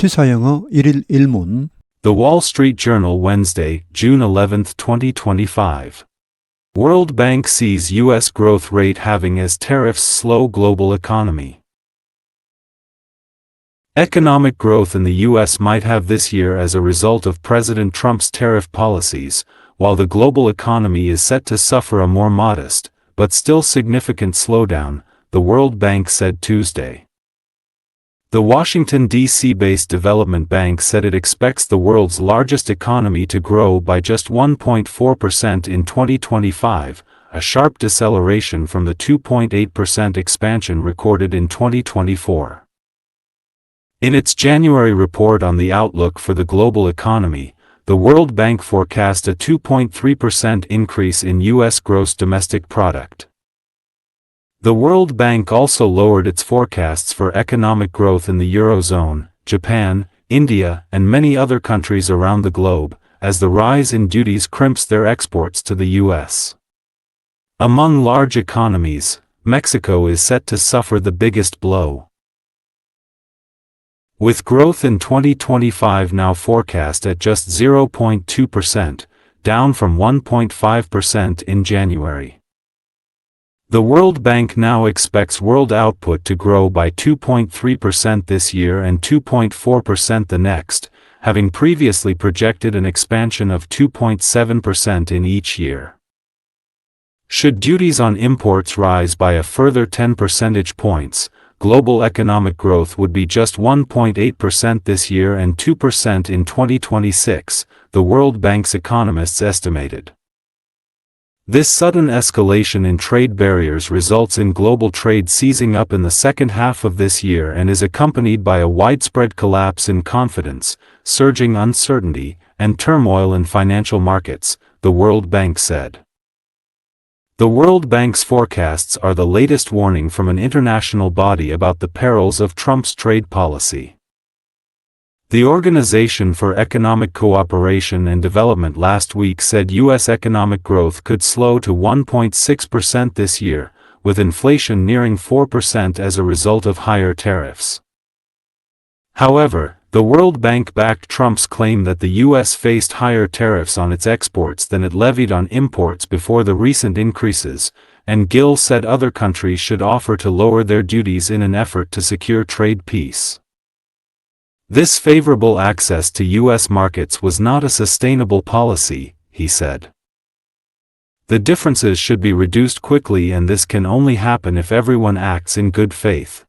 시사영어 1일 1문 The Wall Street Journal Wednesday, June 11, 2025. World Bank sees U.S. growth rate having as tariffs slow global economy. Economic growth in the U.S. might have this year as a result of President Trump's tariff policies, while the global economy is set to suffer a more modest, but still significant slowdown, the World Bank said Tuesday. The Washington, D.C. based Development Bank said it expects the world's largest economy to grow by just 1.4% in 2025, a sharp deceleration from the 2.8% expansion recorded in 2024. In its January report on the outlook for the global economy, the World Bank forecast a 2.3% increase in U.S. gross domestic product. The World Bank also lowered its forecasts for economic growth in the Eurozone, Japan, India, and many other countries around the globe, as the rise in duties crimps their exports to the U.S. Among large economies, Mexico is set to suffer the biggest blow. With growth in 2025 now forecast at just 0.2%, down from 1.5% in January. The World Bank now expects world output to grow by 2.3% this year and 2.4% the next, having previously projected an expansion of 2.7% in each year. Should duties on imports rise by a further 10 percentage points, global economic growth would be just 1.8% this year and 2% in 2026, the World Bank's economists estimated. This sudden escalation in trade barriers results in global trade seizing up in the second half of this year and is accompanied by a widespread collapse in confidence, surging uncertainty, and turmoil in financial markets, the World Bank said. The World Bank's forecasts are the latest warning from an international body about the perils of Trump's trade policy. The Organization for Economic Cooperation and Development last week said U.S. economic growth could slow to 1.6% this year, with inflation nearing 4% as a result of higher tariffs. However, the World Bank backed Trump's claim that the U.S. faced higher tariffs on its exports than it levied on imports before the recent increases, and Gill said other countries should offer to lower their duties in an effort to secure trade peace. This favorable access to U.S. markets was not a sustainable policy, he said. The differences should be reduced quickly and this can only happen if everyone acts in good faith.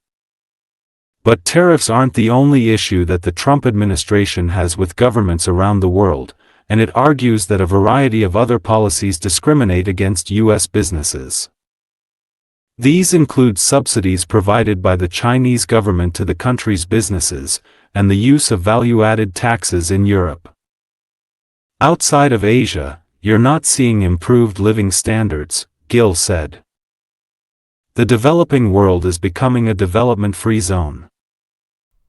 But tariffs aren't the only issue that the Trump administration has with governments around the world, and it argues that a variety of other policies discriminate against U.S. businesses. These include subsidies provided by the Chinese government to the country's businesses, and the use of value-added taxes in Europe. Outside of Asia, you're not seeing improved living standards, Gill said. The developing world is becoming a development-free zone.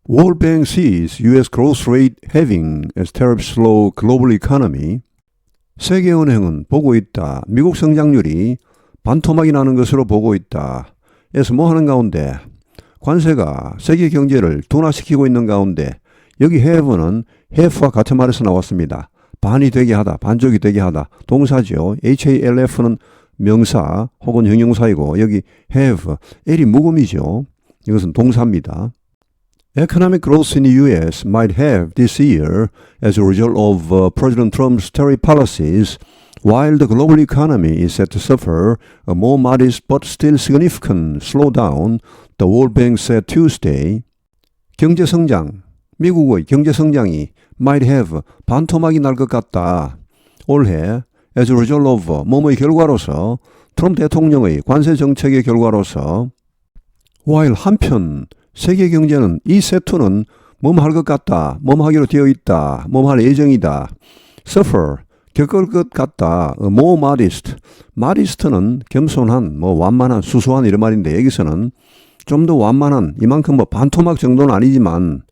World Bank sees U.S. growth rate having as tariffs slow global economy. 세계은행은 보고 있다. 미국 성장률이 반토막이 나는 것으로 보고 있다. 에서 뭐 하는 가운데 관세가 세계 경제를 둔화시키고 있는 가운데 여기 have는 have와 같은 말에서 나왔습니다. 반이 되게 하다, 반쪽이 되게 하다. 동사죠. half는 명사 혹은 형용사이고 여기 have, l이 묵음이죠. 이것은 동사입니다. Economic growth in the U.S. might have this year as a result of uh, President Trump's tariff policies While the global economy is set to suffer a more modest but still significant slowdown, the World Bank said Tuesday, 경제 성장, 미국의 경제 성장이 might have 반토막이 날 것 같다. 올해 as a result of 뭐뭐의 결과로서 트럼프 대통령의 관세 정책의 결과로서 while 한편 세계 경제는 이 세투는 뭐뭐 할것 같다, 뭐뭐 하기로 되어 있다, 뭐뭐 할 예정이다. suffer 겪을 것 같다. more modest. modest는 겸손한, 뭐 완만한, 수수한 이런 말인데 여기서는 좀 더 완만한, 이만큼 뭐 반토막 정도는 아니지만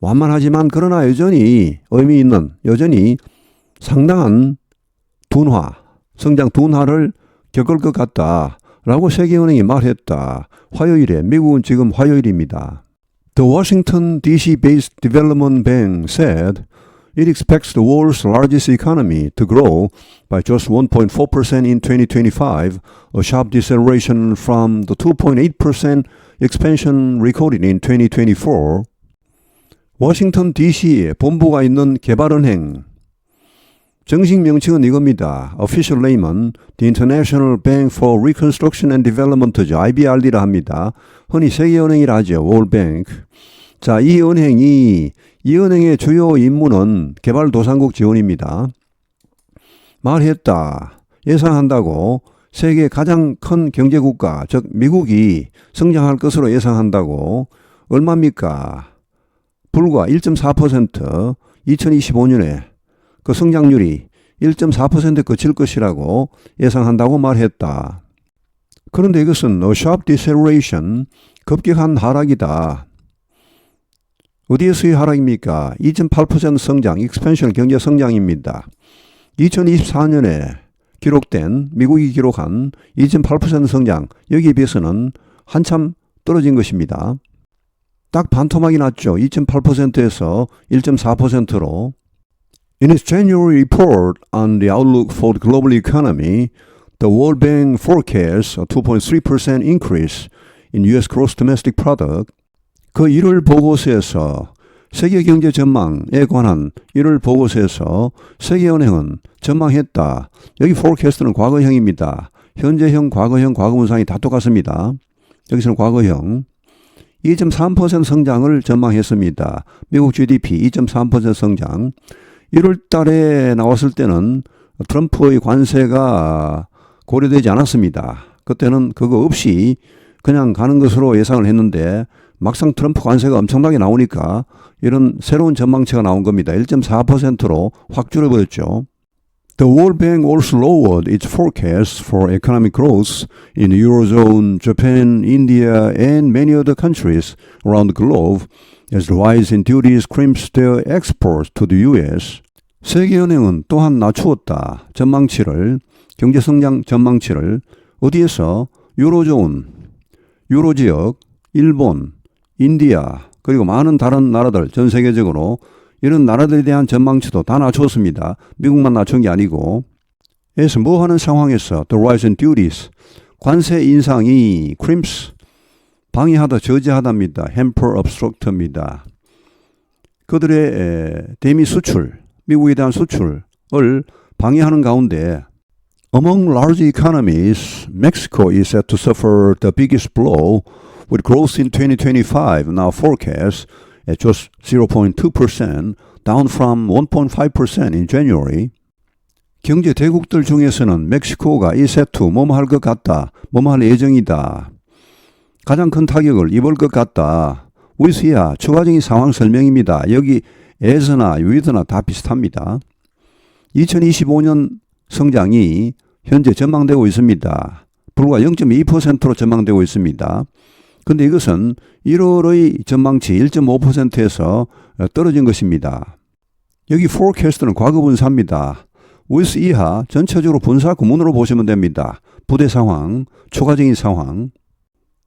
완만하지만 그러나 여전히 의미 있는, 여전히 상당한 둔화, 성장 둔화를 겪을 것 같다. 라고 세계은행이 말했다. 화요일에, 미국은 지금 화요일입니다. The Washington DC based Development Bank said it expects the world's largest economy to grow by just 1.4% in 2025, a sharp deceleration from the 2.8% expansion recorded in 2024. 워싱턴 DC에 본부가 있는 개발은행 정식 명칭은 이겁니다. Official name은 The International Bank for Reconstruction and Development죠. IBRD라 합니다. 흔히 세계은행이라 하죠. 월뱅크. 자, 이 은행이 이 은행의 주요 임무는 개발도상국 지원입니다. 말했다. 예상한다고 세계 가장 큰 경제국가, 즉 미국이 성장할 것으로 예상한다고 얼마입니까? 불과 1.4% 2025년에 그 성장률이 1.4%에 그칠 것이라고 예상한다고 말했다. 그런데 이것은 sharp deceleration, 급격한 하락이다. 어디에서의 하락입니까? 2.8% 성장, expansion 경제 성장입니다. 2024년에 기록된 미국이 기록한 2.8% 성장 여기에 비해서는 한참 떨어진 것입니다. 딱 반토막이 났죠. 2.8%에서 1.4%로. In its January report on the outlook for the global economy, the World Bank forecasts a 2.3% increase in U.S. gross domestic product. 그 1월 보고서에서 세계 경제 전망에 관한 1월 보고서에서 세계은행은 전망했다. 여기 forecast는 과거형입니다. 현재형, 과거형, 과거분상이 다 똑같습니다. 여기서는 과거형. 2.3% 성장을 전망했습니다. 미국 GDP 2.3% 성장. 1월 달에 나왔을 때는 트럼프의 관세가 고려되지 않았습니다. 그때는 그거 없이 그냥 가는 것으로 예상을 했는데 막상 트럼프 관세가 엄청나게 나오니까 이런 새로운 전망치가 나온 겁니다. 1.4%로 확 줄여버렸죠. The World Bank also lowered its forecast for economic growth in Eurozone, Japan, India, and many other countries around the globe as the rise in duties crimps their exports to the US. 세계은행은 또한 낮추었다. 전망치를, 경제성장 전망치를 어디에서? 유로존, 유로지역, 일본, 인디아, 그리고 많은 다른 나라들, 전 세계적으로 이런 나라들에 대한 전망치도 다 낮췄습니다. 미국만 낮춘 게 아니고. 그래서 뭐 하는 상황에서 the rise in duties, 관세 인상이 crimps, 방해하다, 저지하다입니다. hamper, obstruct입니다. 그들의 에, 대미 수출, 미국에 대한 수출을 방해하는 가운데 Among large economies, Mexico is set to suffer the biggest blow with growth in 2025 now forecast at just 0.2%, down from 1.5% in January. 경제 대국들 중에서는 멕시코가 이 세트 뭐뭐 할것 같다, 뭐뭐 할 예정이다. 가장 큰 타격을 입을 것 같다. 위스야 추가적인 상황 설명입니다. 여기 에서나 위드나 다 비슷합니다. 2025년 성장이 현재 전망되고 있습니다. 불과 0.2%로 전망되고 있습니다. 근데 이것은 1월의 전망치 1.5%에서 떨어진 것입니다. 여기 forecast는 과거 분사입니다. with 이하 전체적으로 분사 구문으로 보시면 됩니다. 부대 상황, 초과적인 상황.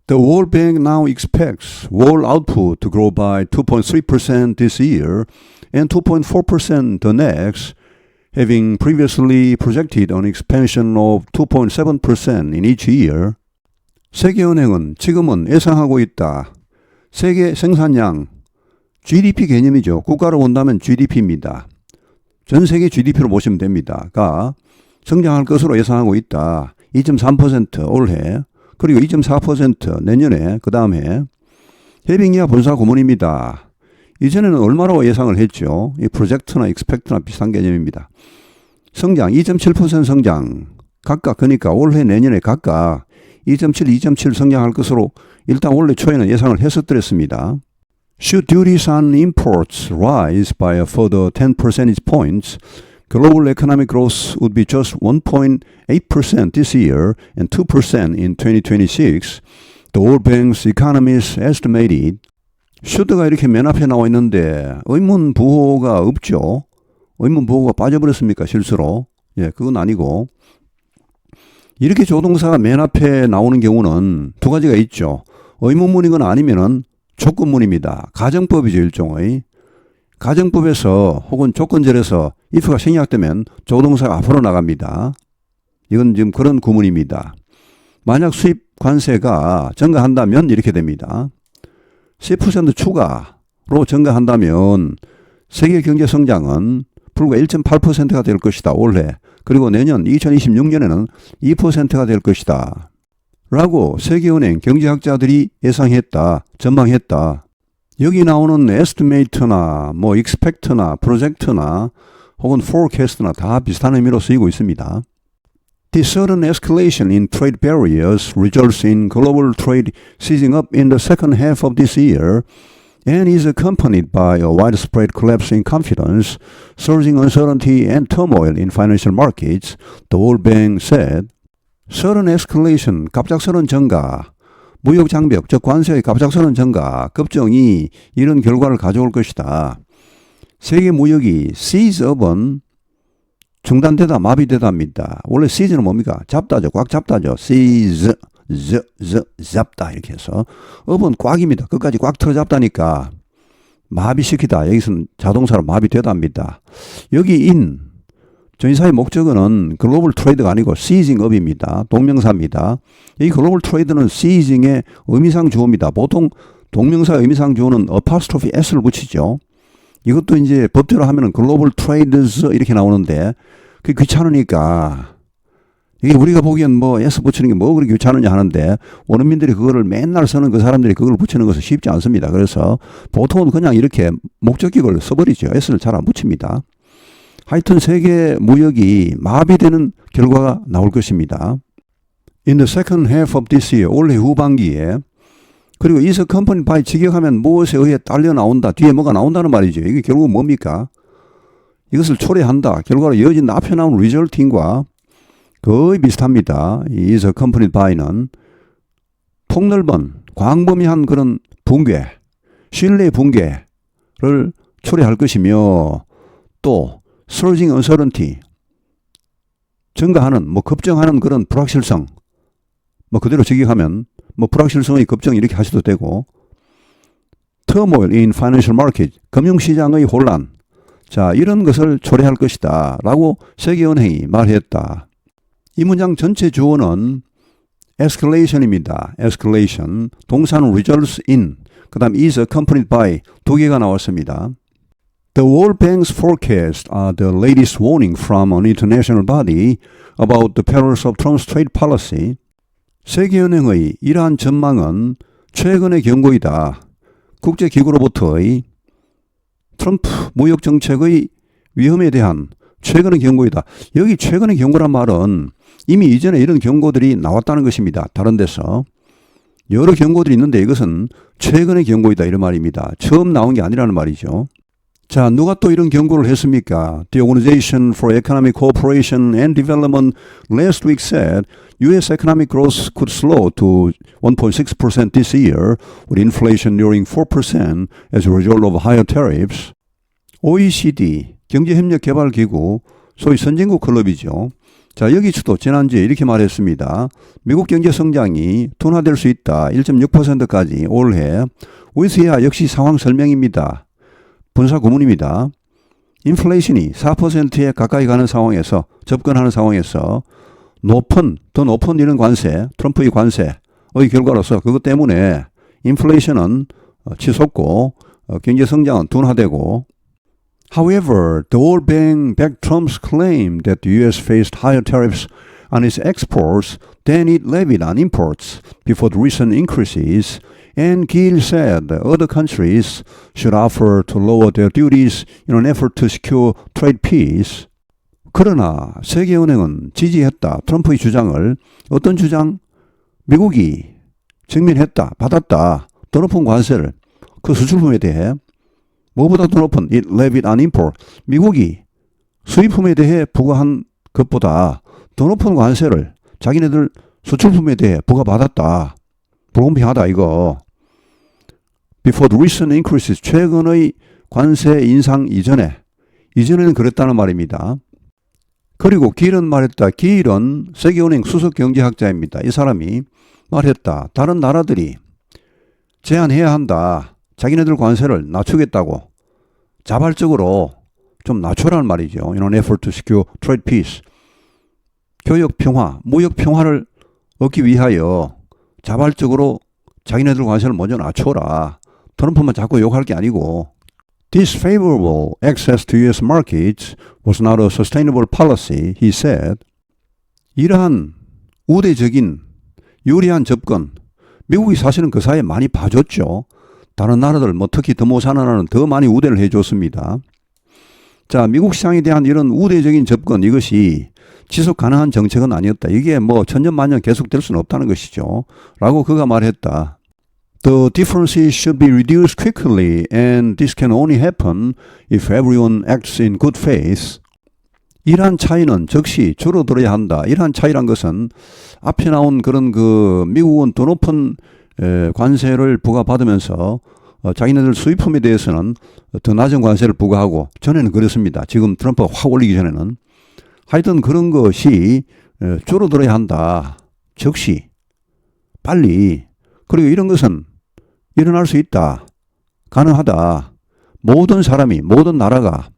The World Bank now expects world output to grow by 2.3% this year and 2.4% the next, having previously projected an expansion of 2.7% in each year. 세계은행은 지금은 예상하고 있다. 세계 생산량, GDP 개념이죠. 국가로 본다면 GDP입니다. 전 세계 GDP로 보시면 됩니다. 가 성장할 것으로 예상하고 있다. 2.3% 올해, 그리고 2.4% 내년에, 그 다음에 해빙이야 분사 고문입니다. 이전에는 얼마로 예상을 했죠? 이 프로젝트나 익스펙트나 비슷한 개념입니다. 성장 2.7% 성장 각각 그러니까 올해 내년에 각각 2.7, 2.7 성장할 것으로 일단 원래 초에는 예상을 했었더랬습니다. Should duties on imports rise by a further 10 percentage points, global economic growth would be just 1.8% this year and 2% in 2026. The World Bank's economists estimated 슈드가 이렇게 맨 앞에 나와 있는데 의문 부호가 없죠. 의문 부호가 빠져버렸습니까 실수로? 예, 그건 아니고 이렇게 조동사가 맨 앞에 나오는 경우는 두 가지가 있죠. 의문문이거나 아니면은 조건문입니다. 가정법이죠, 일종의. 가정법에서 혹은 조건절에서 if가 생략되면 조동사가 앞으로 나갑니다. 이건 지금 그런 구문입니다. 만약 수입 관세가 증가한다면 이렇게 됩니다. 10% 추가로 증가한다면 세계 경제 성장은 불과 1.8%가 될 것이다. 올해. 그리고 내년 2026년에는 2%가 될 것이다. 라고 세계은행 경제학자들이 예상했다. 전망했다. 여기 나오는 estimate나 뭐 expect나 project나 혹은 forecast나 다 비슷한 의미로 쓰이고 있습니다. The sudden escalation in trade barriers results in global trade seizing up in the second half of this year and is accompanied by a widespread collapse in confidence, surging uncertainty and turmoil in financial markets, the World Bank said. sudden escalation, 갑작스런 증가, 무역 장벽, 즉 관세의 갑작스런 증가, 급정이 이런 결과를 가져올 것이다. 세계 무역이 seize up은 중단되다, 마비되다입니다. 원래 seize는 뭡니까? 잡다죠. 꽉 잡다죠. seize, z, z, 잡다 이렇게 해서 up은 꽉입니다. 끝까지 꽉 틀어 잡다니까 마비시키다. 여기서는 자동사로 마비되다입니다. 여기 in 전의사의 목적어는 글로벌 트레이드가 아니고 seizing up입니다. 동명사입니다. 이 글로벌 트레이드는 seizing의 의미상 주어입니다. 보통 동명사 의미상 주어는 apostrophe s를 붙이죠. 이것도 이제 법대로 하면은 글로벌 트레이드스 이렇게 나오는데 그 귀찮으니까 이게 우리가 보기엔 뭐 S 붙이는 게 뭐 그렇게 귀찮으냐 하는데 원어민들이 그거를 맨날 쓰는 그 사람들이 그걸 붙이는 것은 쉽지 않습니다. 그래서 보통은 그냥 이렇게 목적격을 써버리죠. S를 잘 안 붙입니다. 하여튼 세계 무역이 마비되는 결과가 나올 것입니다. In the second half of this year, 올해 후반기에 그리고 is accompanied by 직역하면 무엇에 의해 딸려 나온다. 뒤에 뭐가 나온다는 말이죠. 이게 결국 뭡니까? 이것을 초래한다. 결과로 이어진 앞에 나온 resulting과 거의 비슷합니다. 이 is accompanied by는 폭넓은 광범위한 그런 붕괴, 신뢰 붕괴를 초래할 것이며 또 surging uncertainty 증가하는 뭐 급증하는 그런 불확실성 뭐 그대로 직역하면 뭐 불확실성의 급증 이렇게 하셔도 되고 turmoil in financial market 금융시장의 혼란 자 이런 것을 초래할 것이다 라고 세계은행이 말했다 이 문장 전체 주어는 escalation입니다 escalation 동사는 results in 그 다음 is accompanied by 두 개가 나왔습니다 The World Bank's forecasts are the latest warning from an international body about the perils of Trump's trade policy. 세계은행의 이러한 전망은 최근의 경고이다. 국제기구로부터의 트럼프 무역 정책의 위험에 대한 최근의 경고이다. 여기 최근의 경고란 말은 이미 이전에 이런 경고들이 나왔다는 것입니다. 다른 데서. 여러 경고들이 있는데 이것은 최근의 경고이다. 이런 말입니다. 처음 나온 게 아니라는 말이죠. 자, 누가 또 이런 경고를 했습니까? The Organization for Economic Cooperation and Development last week said U.S. economic growth could slow to 1.6% this year, with inflation nearing 4% as a result of higher tariffs. OECD, 경제협력개발기구, 소위 선진국 클럽이죠. 자, 여기서도 지난주에 이렇게 말했습니다. 미국 경제 성장이 둔화될 수 있다. 1.6%까지 올해. 위스야 역시 상황 설명입니다. 분사 구문입니다. 인플레이션이 4%에 가까이 가는 상황에서 접근하는 상황에서 높은 더 높은 이런 관세 트럼프의 관세의 결과로서 그것 때문에 인플레이션은 치솟고 경제 성장은 둔화되고 However, the World Bank backed Trump's claim that the U.S. faced higher tariffs on its exports than it levied on imports before the recent increases And Gill said other countries should offer to lower their duties in an effort to secure trade peace. 그러나 세계은행은 지지했다. 트럼프의 주장을 어떤 주장? 미국이 증명했다. 받았다. 더 높은 관세를 그 수출품에 대해 무엇보다 더 높은 it levied on. 미국이 수입품에 대해 부과한 것보다 더 높은 관세를 자기네들 수출품에 대해 부과받았다. 불공평하다 이거. before the recent increases 최근의 관세 인상 이전에 이전에는 그랬다는 말입니다. 그리고 길은 말했다. 길은 세계은행 수석 경제학자입니다. 이 사람이 말했다. 다른 나라들이 제한해야 한다. 자기네들 관세를 낮추겠다고 자발적으로 좀 낮춰라는 말이죠. In an effort to secure trade peace. 교역 평화, 무역 평화를 얻기 위하여 자발적으로 자기네들 관세를 먼저 낮춰라. 트럼프만 자꾸 욕할 게 아니고 This favorable access to US markets was not a sustainable policy, he said. 이러한 우대적인 유리한 접근, 미국이 사실은 그 사이에 많이 봐줬죠. 다른 나라들, 뭐 특히 더 못 사는 나라는 더 많이 우대를 해줬습니다. 자, 미국 시장에 대한 이런 우대적인 접근, 이것이 지속 가능한 정책은 아니었다. 이게 뭐 천년만년 계속될 수는 없다는 것이죠. 라고 그가 말했다. The differences should be reduced quickly, and this can only happen if everyone acts in good faith. 이러한 차이는 즉시 줄어들어야 한다. 이러한 차이란 것은 앞에 나온 그런 그 미국은 더 높은 에, 관세를 부과받으면서 어, 자기네들 수입품에 대해서는 더 낮은 관세를 부과하고 전에는 그랬습니다. 지금 트럼프가 확 올리기 전에는 하여튼 그런 것이 에, 줄어들어야 한다. 즉시 빨리 그리고 이런 것은 일어날 수 있다. 가능하다. 모든 사람이 모든 나라가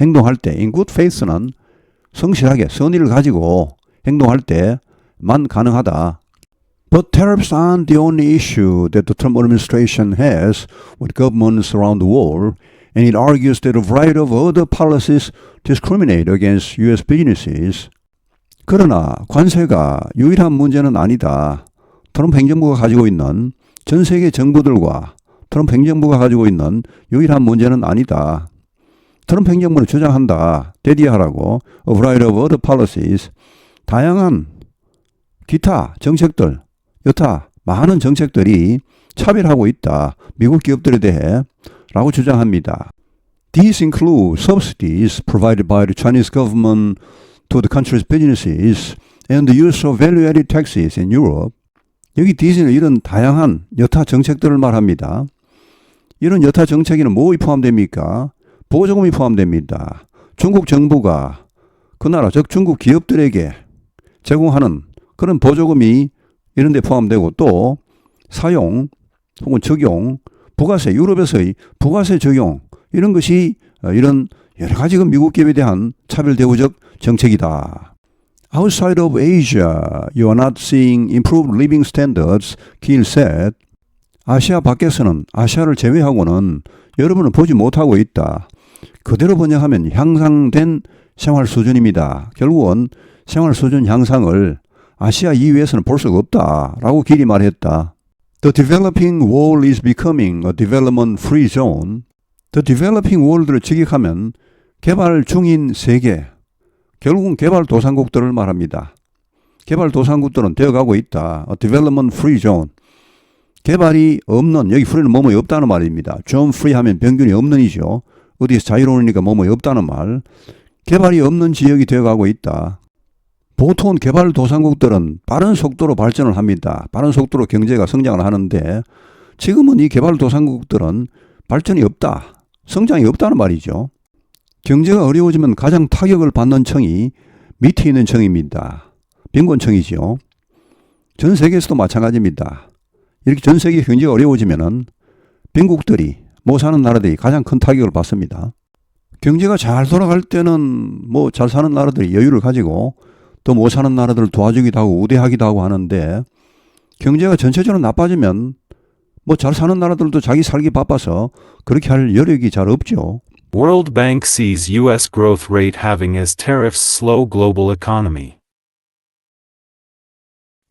행동할 때 in good faith는 성실하게 선의를 가지고 행동할 때만 가능하다. But tariffs aren't the only issue that the Trump administration has with governments around the world, and it argues that a variety of other policies discriminate against U.S. businesses. 그러나 관세가 유일한 문제는 아니다. 트럼프 행정부가 가지고 있는 전 세계 정부들과 트럼프 행정부가 가지고 있는 유일한 문제는 아니다. 트럼프 행정부는 주장한다. 대디하라고. A variety of other policies. 다양한 기타 정책들, 여타 많은 정책들이 차별하고 있다. 미국 기업들에 대해 라고 주장합니다. These include subsidies provided by the Chinese government to the country's businesses and the use of value-added taxes in Europe. 여기 디즈니는 이런 다양한 여타 정책들을 말합니다. 이런 여타 정책에는 뭐가 포함됩니까? 보조금이 포함됩니다. 중국 정부가 그 나라 즉 중국 기업들에게 제공하는 그런 보조금이 이런 데 포함되고 또 사용 혹은 적용 부가세 유럽에서의 부가세 적용 이런 것이 어, 이런 여러 가지 그 미국 기업에 대한 차별 대우적 정책이다. Outside of Asia, you are not seeing improved living standards, 길 said. 아시아 밖에서는 아시아를 제외하고는 여러분은 보지 못하고 있다. 그대로 번역하면 향상된 생활 수준입니다. 결국은 생활 수준 향상을 아시아 이외에서는 볼 수가 없다. 라고 길이 말했다. The developing world is becoming a development free zone. The developing world를 직역하면 개발 중인 세계, 결국은 개발 도상국들을 말합니다. 개발 도상국들은 되어가고 있다. A development free zone. 개발이 없는, 여기 free는 뭐뭐 없다는 말입니다. zone free 하면 병균이 없는이죠. 어디서 자유로우니까 뭐뭐 없다는 말. 개발이 없는 지역이 되어가고 있다. 보통 개발도상국들은 빠른 속도로 발전을 합니다. 빠른 속도로 경제가 성장을 하는데 지금은 이 개발도상국들은 발전이 없다. 성장이 없다는 말이죠. 경제가 어려워지면 가장 타격을 받는 청이 밑에 있는 청입니다. 빈곤청이죠. 전 세계에서도 마찬가지입니다. 이렇게 전 세계 경제가 어려워지면은 빈국들이 못 사는 나라들이 가장 큰 타격을 받습니다. 경제가 잘 돌아갈 때는 뭐 잘 사는 나라들이 여유를 가지고 또 못 사는 나라들을 도와주기도 하고 우대하기도 하고 하는데 경제가 전체적으로 나빠지면 뭐 잘 사는 나라들도 자기 살기 바빠서 그렇게 할 여력이 잘 없죠. World Bank sees U.S. growth rate having as tariffs slow global economy.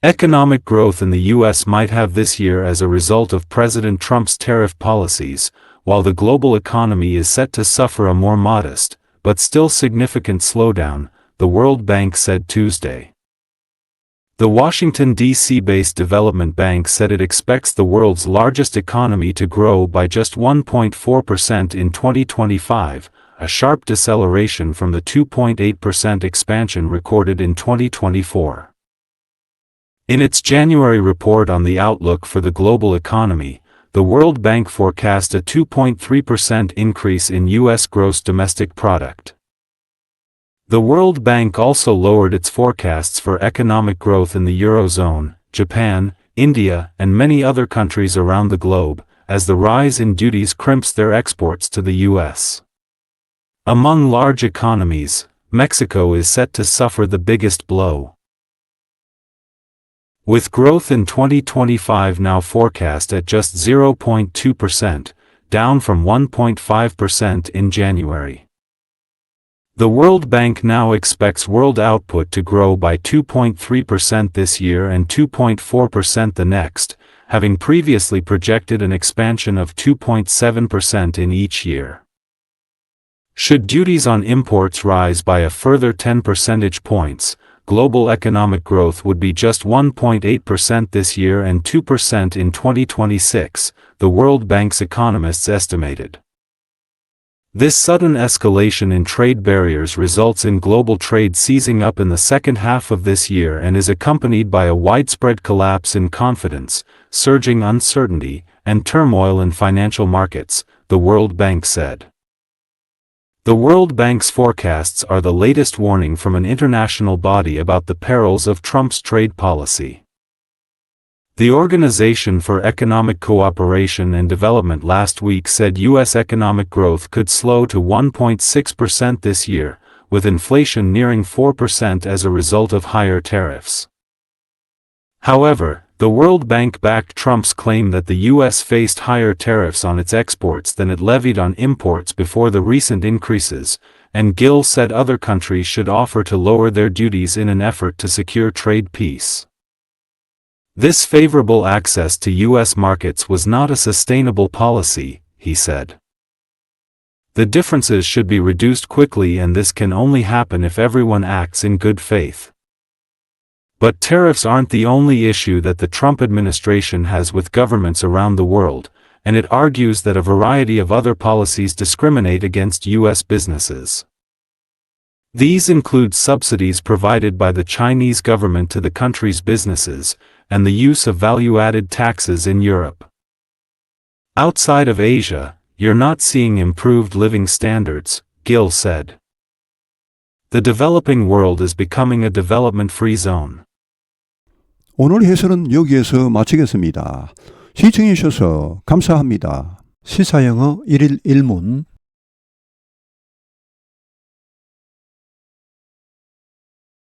Economic growth in the U.S. might have this year as a result of President Trump's tariff policies, while the global economy is set to suffer a more modest, but still significant slowdown, the World Bank said Tuesday. The Washington, D.C. based Development Bank said it expects the world's largest economy to grow by just 1.4% in 2025, a sharp deceleration from the 2.8% expansion recorded in 2024. In its January report on the outlook for the global economy, the World Bank forecast a 2.3% increase in U.S. gross domestic product. The World Bank also lowered its forecasts for economic growth in the Eurozone, Japan, India, and many other countries around the globe, as the rise in duties crimps their exports to the U.S. Among large economies, Mexico is set to suffer the biggest blow. With growth in 2025 now forecast at just 0.2%, down from 1.5% in January. The World Bank now expects world output to grow by 2.3% this year and 2.4% the next, having previously projected an expansion of 2.7% in each year. Should duties on imports rise by a further 10 percentage points, global economic growth would be just 1.8% this year and 2% in 2026, the World Bank's economists estimated. This sudden escalation in trade barriers results in global trade seizing up in the second half of this year and is accompanied by a widespread collapse in confidence, surging uncertainty, and turmoil in financial markets, the World Bank said. The World Bank's forecasts are the latest warning from an international body about the perils of Trump's trade policy. The Organization for Economic Cooperation and Development last week said U.S. economic growth could slow to 1.6% this year, with inflation nearing 4% as a result of higher tariffs. However, the World Bank backed Trump's claim that the U.S. faced higher tariffs on its exports than it levied on imports before the recent increases, and Gill said other countries should offer to lower their duties in an effort to secure trade peace. This favorable access to U.S. markets was not a sustainable policy, he said. The differences should be reduced quickly and this can only happen if everyone acts in good faith. But tariffs aren't the only issue that the Trump administration has with governments around the world, and it argues that a variety of other policies discriminate against U.S. businesses. These include subsidies provided by the Chinese government to the country's businesses, and the use of value-added taxes in Europe. Outside of Asia, you're not seeing improved living standards, Gill said. The developing world is becoming a development-free zone. 오늘 해설은 여기에서 마치겠습니다. 시청해 주셔서 감사합니다. 시사영어 1일 1문